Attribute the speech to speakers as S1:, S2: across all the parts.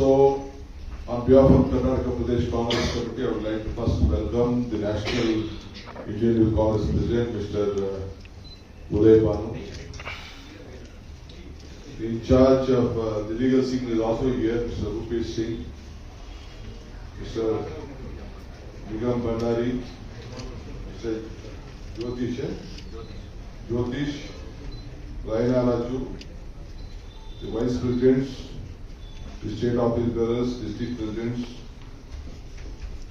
S1: So, on behalf of Karnataka Pradesh Congress Committee, I would like to first welcome the National Indian Youth Congress President, Mr. uh, Uday Banu. In charge of uh, the legal scene is also here, Mr. Rupesh Singh, Mr. Nigam Bhandari, Mr. Jyotish, eh? Jyotish, Raina Raju, the vice presidents, the state office bearers, district presidents,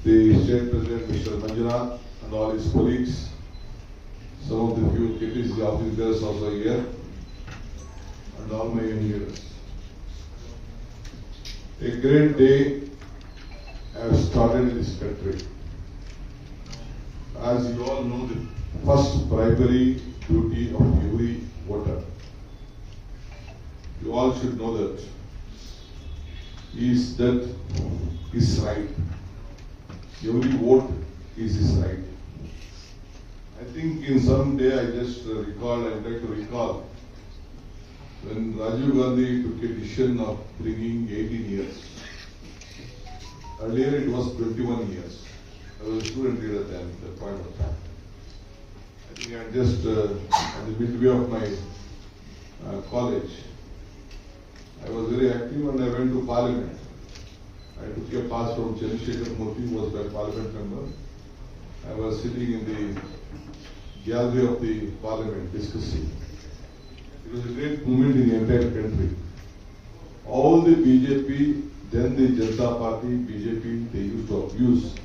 S1: the state president, Mr. Manjunath, and all his colleagues. Some of the few KPC office bearers also here, and all my engineers. A great day has started in this country. As you all know, the first primary duty of every voter. You all should know that is that his right. Every vote is his right. I think in some day I just uh, recall, I'd like to recall when Rajiv Gandhi took a decision of bringing 18 years. Earlier it was 21 years. I was a student leader then, at that point of time. I think I just, uh, at the midway of my uh, college, I was very active and I went to parliament. I took a pass from Chandrasekhar Murthy, who was my parliament member. I was sitting in the gallery of the parliament discussing. It was a great moment in the entire country. All the BJP, then the Janata Party, BJP, they used to abuse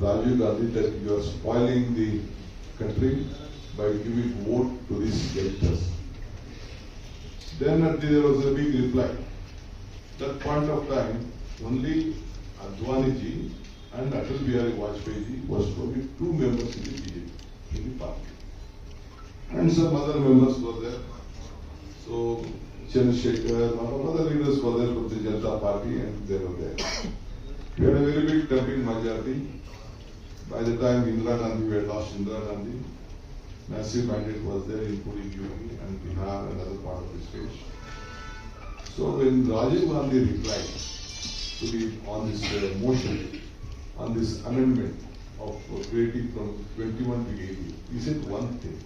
S1: Rajiv Gandhi that you are spoiling the country by giving vote to these youngsters. Then there was a big reply. That point of time, only Advani and Atal Bihari Vajpayee was only two members in the BJP, in the party. And some other members were there. So Chandrasekhar, other leaders were there from the Janata Party and they were there. We had a very big dumping majority. By the time Indira Gandhi, we had lost Indira Gandhi. Massive mandate was there, including UP and Bihar and other part of the state. So when Rajiv Gandhi replied to the, on this uh, motion, on this amendment of uh, creating from twenty-one to eighty, he said one thing.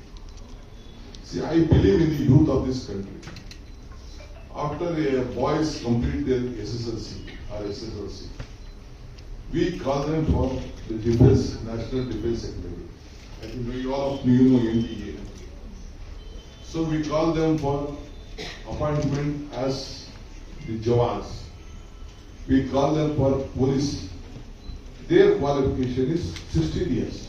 S1: See, I believe in the youth of this country. After a boys complete their SSLC or SSLC, we call them for the defense, National Defense Academy. I think we all of you know NDA. So we call them for appointment as the Jawans. We call them for police. Their qualification is sixteen years.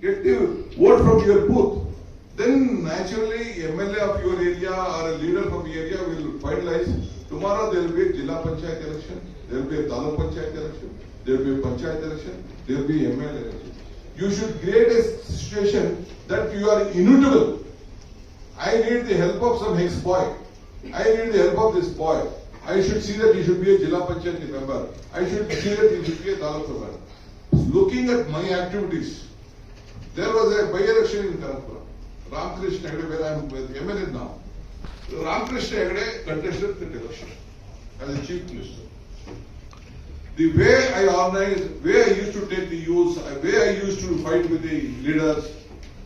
S1: Get the vote from your booth. Then naturally MLA of your area or a leader from the area will finalize. Tomorrow there will be Jilla Panchayat election, there will be a Taluk Panchayat election, there will be a Panchayat election, there will be MLA election. You should create a situation that you are immutable. I need the help of some ex-boy. I need the help of this boy. I should see that he should be a Jilla Panchayati member. I should see that he should be a Taluk. Looking at my activities, there was a by-election in Kanapura. Ramakrishna Hegde, where I am with MLA now. Ramakrishna Hegde contested the election as a chief minister. The way I organized, way I used to take the youths, uh, way I used to fight with the leaders,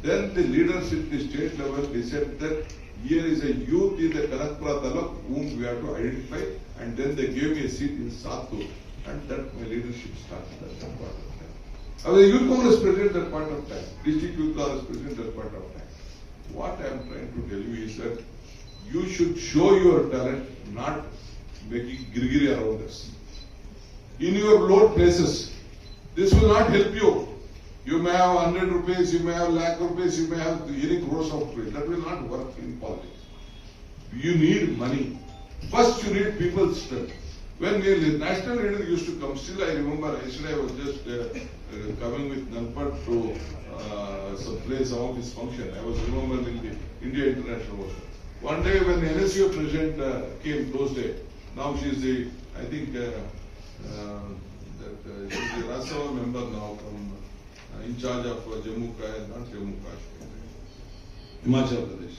S1: then the leaders at the state level, they said that here is a youth in the Kanakpura Taluk whom we have to identify, and then they gave me a seat in Sattur, and that my leadership started at that point of time. I was a youth congress president at that point of time, district youth congress president at that point of time. What I am trying to tell you is that you should show your talent, not making girgiri around us in your low places. This will not help you. You may have hundred rupees, you may have lakh rupees, you may have any gross of rupees. That will not work in politics. You need money. First you need people's strength. When the national leader used to come, still I remember yesterday I was just uh, uh, coming with Nanpat to uh, some place, some of his function. I was remembering the India International Ocean. One day when NSU president uh, came those days, now she is the, I think, uh, uh, that uh, is Rajya member now from, uh, in charge of uh, Jammu, Ka- not Jammu Kashmir, Himachal Pradesh.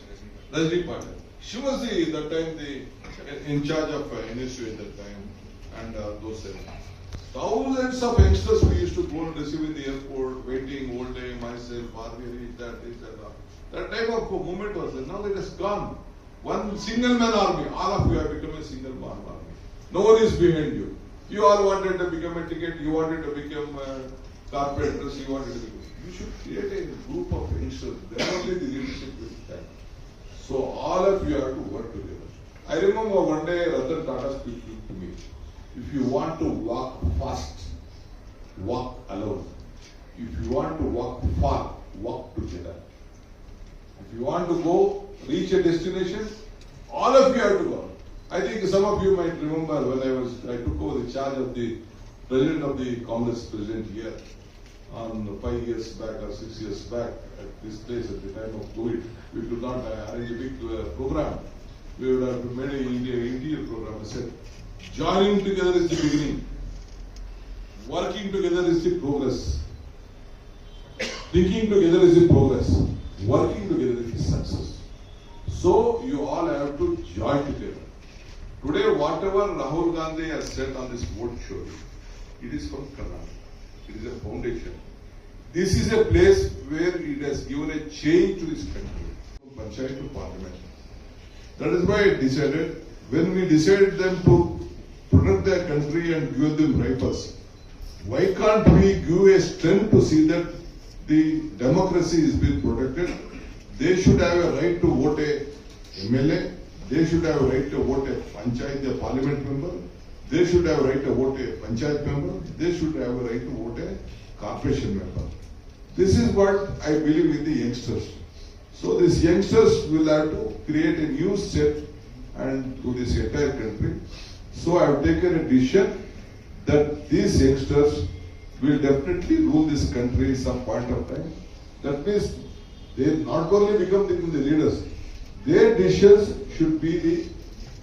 S1: Rajni Patil. She was the, that time the, in charge of uh, NSU at that time. and uh, those things. Thousands of youngsters we used to go and receive in the airport, waiting all day, myself, Bhargavi, that, this, that. that. That type of movement was there. Now it has gone. One single man army, all of you have become a single man army. No one is behind you. You all wanted to become a ticket, you wanted to become uh, carpenters, you wanted to become. You should create a group of youngsters, then only the leadership will stand. So all of you have to work together. I remember one day Ratan Tata speaking to me. If you want to walk fast, walk alone. If you want to walk far, walk together. If you want to go, reach a destination, all of you have to go. I think some of you might remember when I was, I took over the charge of the president of the Congress president here on five years back or six years back at this place at the time of COVID. We could not arrange a big uh, program. We would have made an India, India program. I said, joining together is the beginning. Working together is the progress. Thinking together is the progress. Working together is the success. So you all have to join together. Today, whatever Rahul Gandhi has said on this boat show, it is from Karnataka. It is a foundation. This is a place where it has given a change to this country, from panchayat to parliament. That is why I decided, when we decided them to protect their country and give them rifles, why can't we give a strength to see that the democracy is being protected? They should have a right to vote a MLA, they should have right to vote a panchayat, a parliament member, they should have right to vote a panchayat member, they should have a right to vote a corporation member. This is what I believe in the youngsters. So these youngsters will have to create a new set and to this entire country. So I have taken a decision that these youngsters will definitely rule this country some point of time. That means they not only become the leaders, their decisions should be the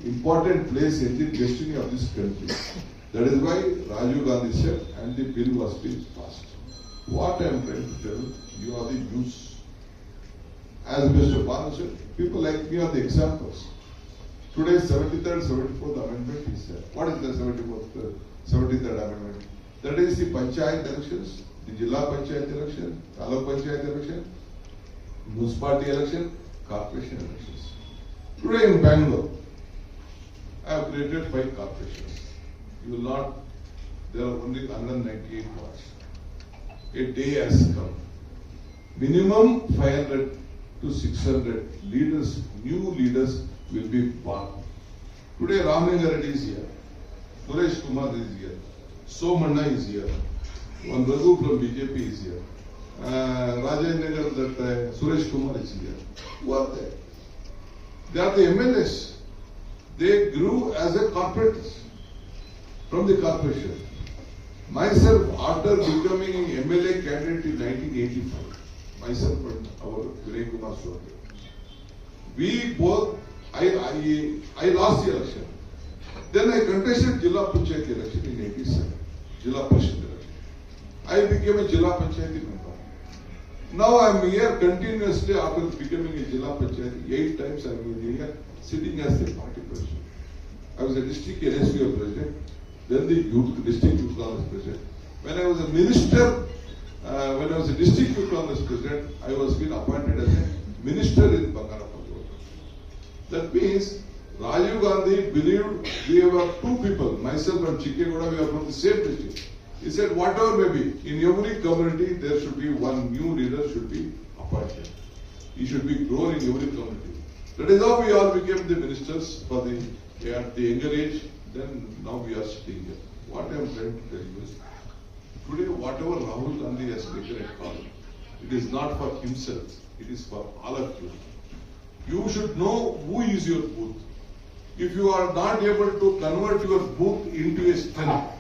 S1: important place in the destiny of this country. That is why Rajiv Gandhi said, and the bill was being passed. What I am trying to tell, you are the youths. As Mr. Banu said, people like me are the examples. Today, 73rd, 74th amendment is there. What is the 74th, uh, 73rd amendment? That is the panchayat elections, the Jilla panchayat election, Taluk panchayat election, municipality election, corporation elections. Today in Bangalore, I have created five corporations. You will not, there are only 198 wards. A day has come. Minimum 500 to 600 leaders, new leaders will be born. Today Ramalinga Reddy is here, Suresh Kumar is here, Somanna is here, one Raghu from BJP is here, uh, Rajendra that uh, Suresh Kumar is here. Who are they? They are the MLAs. They grew as a corporates from the corporation. Myself, after becoming an MLA candidate in 1985, myself and our Vinay Kumar Swami, we both, I, I, I lost the election. Then I contested Jilla Panchayat election in 87, Jilla Parishad election. I became a Jilla Panchayat member. Now I am here continuously after becoming a Jilla Panchayat, eight times I am here sitting as the party president. I was a district NSPO president, then the youth, district youth congress president. When I was a minister, uh, when I was a district youth congress president, I was being appointed as a minister in Bangarapalli. That means Rajiv Gandhi believed we were two people, myself and Chikkegoda, we are from the same district. He said, whatever may be, in every community, there should be one new leader should be appointed. He should be grown in every community. That is how we all became the ministers for the, at the younger age, then now we are sitting here. What I am trying to tell you is, today whatever Rahul Gandhi has taken a call, it is not for himself, it is for all of you. You should know who is your booth. If you are not able to convert your booth into a strength,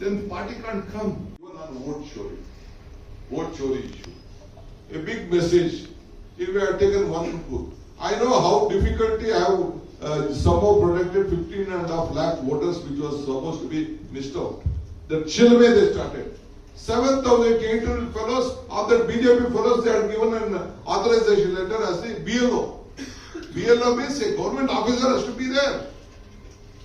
S1: then the party can't come. Even on vote chori, vote chori issue. A big message, if we have taken one booth. I know how difficulty I have uh, somehow protected 15 and a half lakh voters which was supposed to be missed out. The chill way they started. 7,800 fellows of the BJP fellows they had given an authorization letter as the BLO. BLO means a government officer has to be there.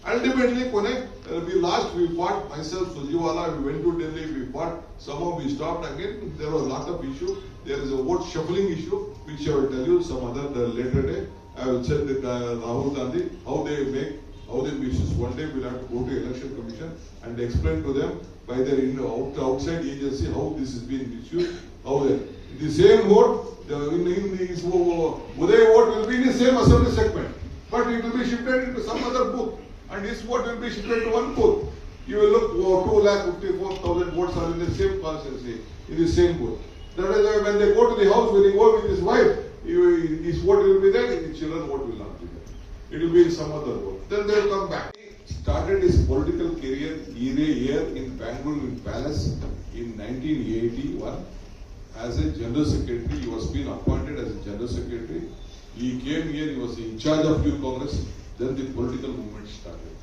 S1: Ultimately, Pune, uh, we lost, we fought myself, Sujiwala, we went to Delhi, we fought, somehow we stopped again, there was a lot of issue. There is a vote shuffling issue, which I will tell you some other uh, later day. I will check with uh, Rahul Gandhi, how they make, how they wishes. One day we'll have to go to election commission and explain to them by their in, out, outside agency how this is being misused, how they, the same vote, the, in, in this, uh, Uday vote will be in the same assembly segment, but it will be shifted into some other booth, and his vote will be shifted to one booth. You will look, oh, two lakh fifty-four thousand votes are in the same constituency, in the same booth. That is why when they go to the house, when he go with his wife, he- his vote will be there, his children's vote will not be there. It will be in some other vote. Then they will come back. He started his political career here, here in Bangalore in Palace in nineteen eighty-one. As a general secretary, he was being appointed as a general secretary. He came here, he was in charge of youth congress, then the political movement started.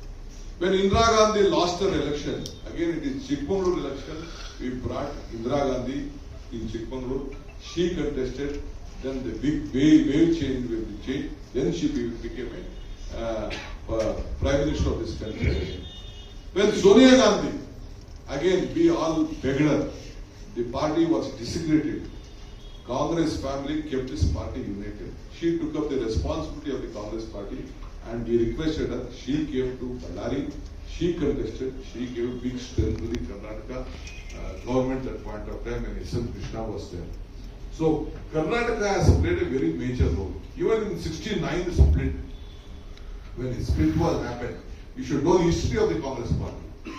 S1: When Indira Gandhi lost her election, again it is Chikmagalur election, we brought Indira Gandhi in Chikmagalur. She contested, then the big wave, wave change will be changed, then she became a uh, uh, prime minister of this country. When Sonia Gandhi, again we all begged her, the party was disintegrated. Congress family kept this party united. She took up the responsibility of the Congress party and we requested her, she came to Ballari, she contested, she gave big strength to the Karnataka uh, government at point of time when S. M. Krishna was there. So Karnataka has played a very major role. Even in sixty-nine split, when the split was happened, you should know the history of the Congress party.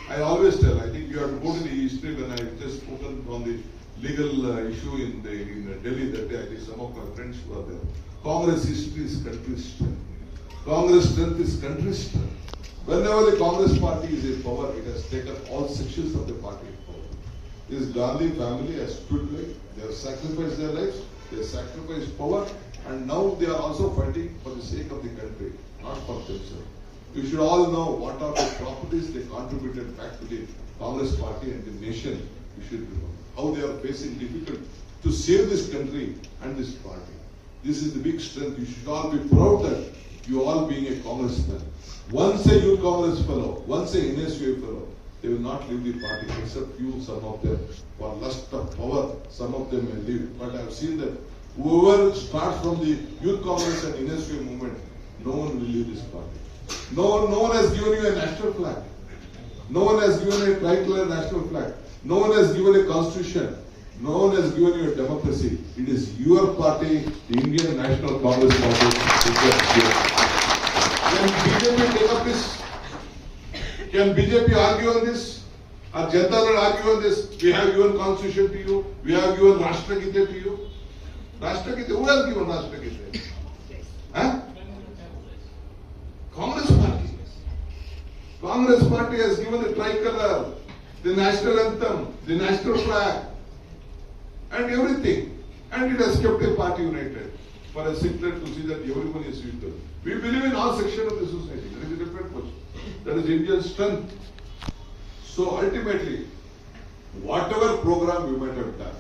S1: I always tell, I think you have to go to the history when I just spoken on the legal uh, issue in the, in Delhi that day, I think some of my friends were there. Congress history is country strength. Congress strength is country strength. Whenever the Congress party is in power, it has taken all sections of the party in power. This Gandhi family has stood like, they have sacrificed their lives, they have sacrificed power, and now they are also fighting for the sake of the country, not for themselves. You should all know what are the properties they contributed back to the Congress party and the nation. You should know how they are facing difficult to save this country and this party. This is the big strength. You should all be proud that you all being a congressman. Once a youth congress fellow, once a NSU fellow, they will not leave the party except few, some of them, for lust of power, some of them may leave. But I have seen that whoever starts from the youth congress and NSU movement, no one will leave this party. No, one- no one has given you a national flag. No one has given a tricolor national flag. No one has given a constitution. No one has given you a democracy. It is your party, the Indian National Congress Party, which has given. Can BJP take up this? Can BJP argue on this? Or Janata Dal argue on this? We have given constitution to you. We have given Rashtragita to you. Rashtragita, who has given Rashtragita? Huh? Congress party. Congress party has given the tricolor, the national anthem, the national flag, and everything. And it has kept a party united for a secret to see that everyone is equal. We believe in all sections of the society. There is a different question. That is Indian strength. So ultimately, whatever program we might have done,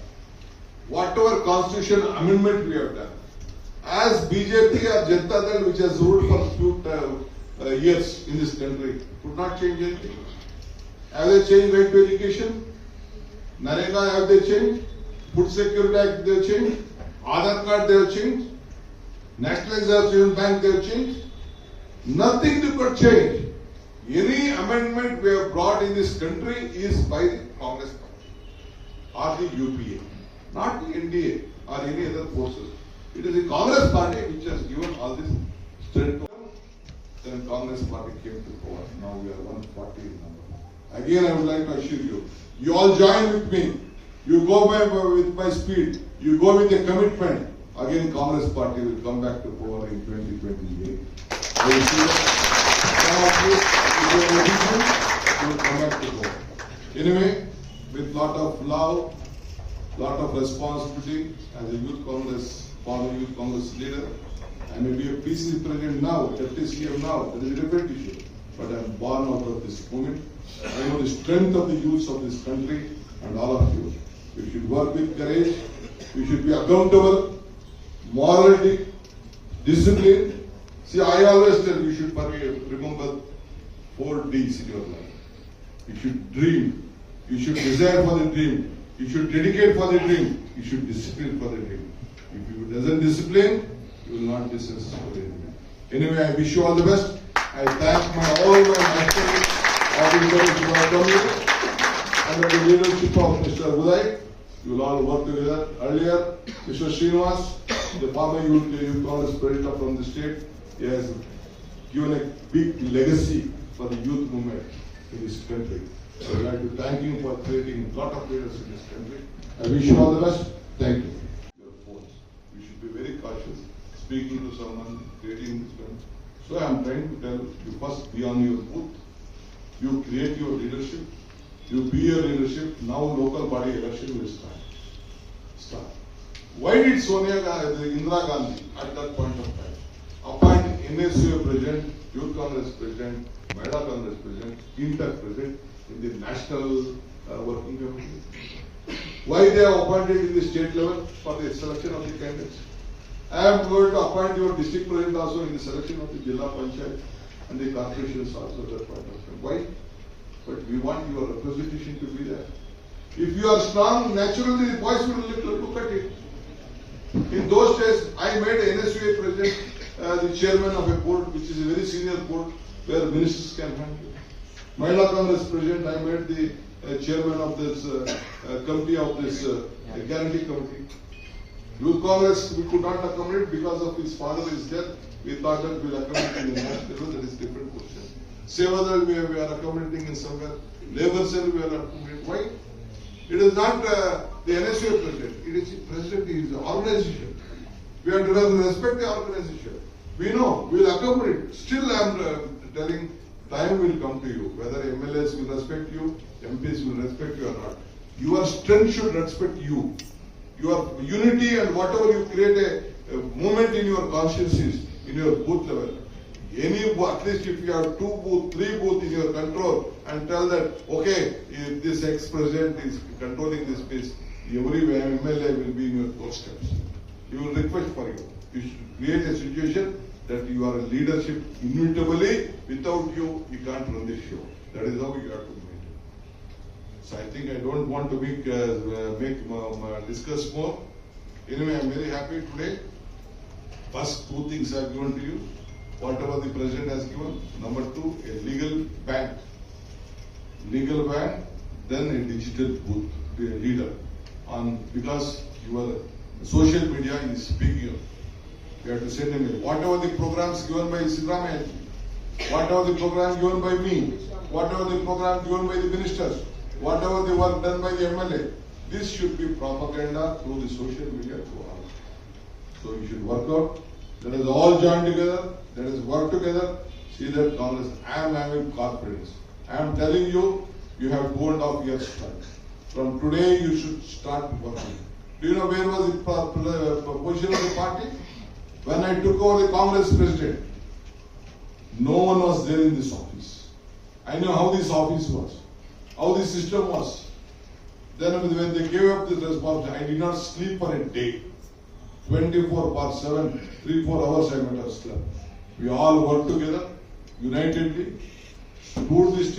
S1: whatever constitution amendment we have done, as BJP or Janata Dal, which has ruled for few uh, uh, years in this country, could not change anything. Have they changed right to education? Narega have they changed? Food Security Act they have changed? Aadhaar card they have changed? National Bank they have changed? Nothing they could change. Any amendment we have brought in this country is by the Congress party or the UPA, not the NDA or any other forces. It is the Congress party which has given all this strength. Then Congress party came to power. Now we are one forty in number. Again, I would like to assure you, you all join with me. You go by, with my speed. You go with a commitment. Again, Congress party will come back to power in twenty twenty-eight. You. Anyway, with a lot of love, lot of responsibility as a youth congress, former youth congress leader. I may be a PCC president now, deputy CM now, that is a different issue. But I am born out of this moment. I know the strength of the youths of this country and all of you. We should work with courage, we should be accountable, morality, discipline. See, I always tell you should remember four D's in your life. You should dream. You should desire for the dream. You should dedicate for the dream. You should discipline for the dream. If you doesn't discipline, you will not be successful anyway. Anyway, I wish you all the best. I thank my all my masters, officers who have come under the leadership of Mr. Uday. You all work together. Earlier, Mr. Srinivas, the former youth, youth Congress president from the state, he has given a big legacy for the youth movement in this country. I would like to thank him for creating a lot of leaders in this country. I wish you all the best. Thank you. Your phones. We should be very cautious speaking to someone, creating this kind. So I am trying to tell you, you first be on your booth. You create your leadership. You be your leadership. Now local body election will start. Start. Why did Sonia Gandhi, Indira Gandhi at that point of time appoint NSU president, Youth Congress president, Mahila Congress president, Inter president in the national uh, working committee? Why they are appointed in the state level for the selection of the candidates? I am going to appoint your district president also in the selection of the Jilla Panchayat and the corporations also at that point of time. Why? But we want your representation to be there. If you are strong, naturally the boys will look, at it. In those days, I made NSUA president, uh, the chairman of a board, which is a very senior board, where ministers can handle. Mahila Congress president, I made the uh, chairman of this uh, uh, committee of this uh, guarantee committee. Youth Congress, we could not accommodate because of his father is dead. We thought that we'll accommodate in the national level, that is different question. Sevadal, we we are accommodating in somewhere. Labor cell, we are accommodating. Why? It is not uh, the NSA president, it is the president, it is the organization. We have to respect the organization. We know, we will accommodate. Still, I am uh, telling, time will come to you, whether MLAs will respect you, MPs will respect you or not. Your strength should respect you. Your unity and whatever you create a, a movement in your consciences, in your booth level. Any, at least if you have two booth, three booth in your control and tell that, okay, if this ex-president is controlling this place, every MLA will be in your doorsteps. He will request for you. You should create a situation that you are a leadership inevitably, without you, you can't run this show. That is how you have to maintain. So I think I don't want to make, uh, make, discuss more. Anyway, I'm very happy today. First, two things I have given to you, whatever the president has given. Number two, a legal ban. Legal ban, then a digital booth, leader. On, because your social media is big. You have to send a mail. Whatever the programs given by Sidramaya, whatever the program given by me, whatever the program given by the ministers, whatever the work done by the MLA, this should be propaganda through the social media to all. So you should work out. Let us all join together. Let us work together. See that Congress. I am having confidence. I am telling you, you have hold of your strength. From today, you should start working. Do you know where was uh, the uh, po- po- position of the party? When I took over the Congress president, no one was there in this office. I know how this office was, how this system was. Then when they gave up this responsibility, I did not sleep for a day. 24 bar 7, 3 4 hours I met have. We all worked together, unitedly, stood the state.